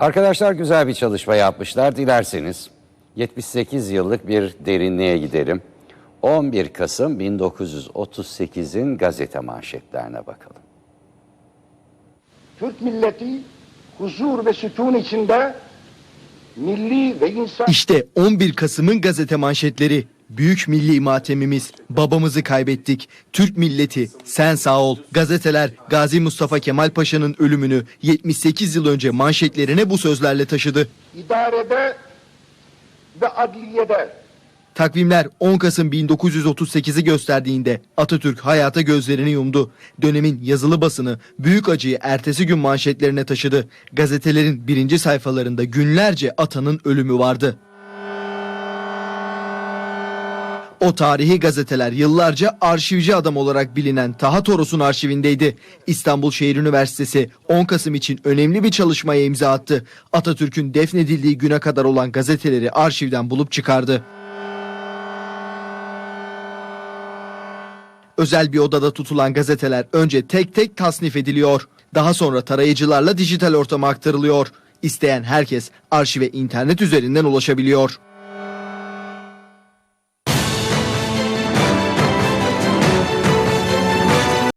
Arkadaşlar güzel bir çalışma yapmışlar. Dilerseniz 78 yıllık bir derinliğe gidelim. 11 Kasım 1938'in gazete manşetlerine bakalım. Türk milleti huzur ve sükun içinde milli ve insan İşte 11 Kasım'ın gazete manşetleri. Büyük milli matemimiz. Babamızı kaybettik. Türk milleti sen sağ ol. Gazeteler Gazi Mustafa Kemal Paşa'nın ölümünü 78 yıl önce manşetlerine bu sözlerle taşıdı. idarede ve adliyede Takvimler 10 Kasım 1938'i gösterdiğinde Atatürk hayata gözlerini yumdu. Dönemin yazılı basını büyük acıyı ertesi gün manşetlerine taşıdı. Gazetelerin birinci sayfalarında günlerce atanın ölümü vardı. O tarihi gazeteler yıllarca arşivci adam olarak bilinen Taha Toros'un arşivindeydi. İstanbul Şehir Üniversitesi 10 Kasım için önemli bir çalışmaya imza attı. Atatürk'ün defnedildiği güne kadar olan gazeteleri arşivden bulup çıkardı. Özel bir odada tutulan gazeteler önce tek tek tasnif ediliyor. Daha sonra tarayıcılarla dijital ortama aktarılıyor. İsteyen herkes arşive internet üzerinden ulaşabiliyor.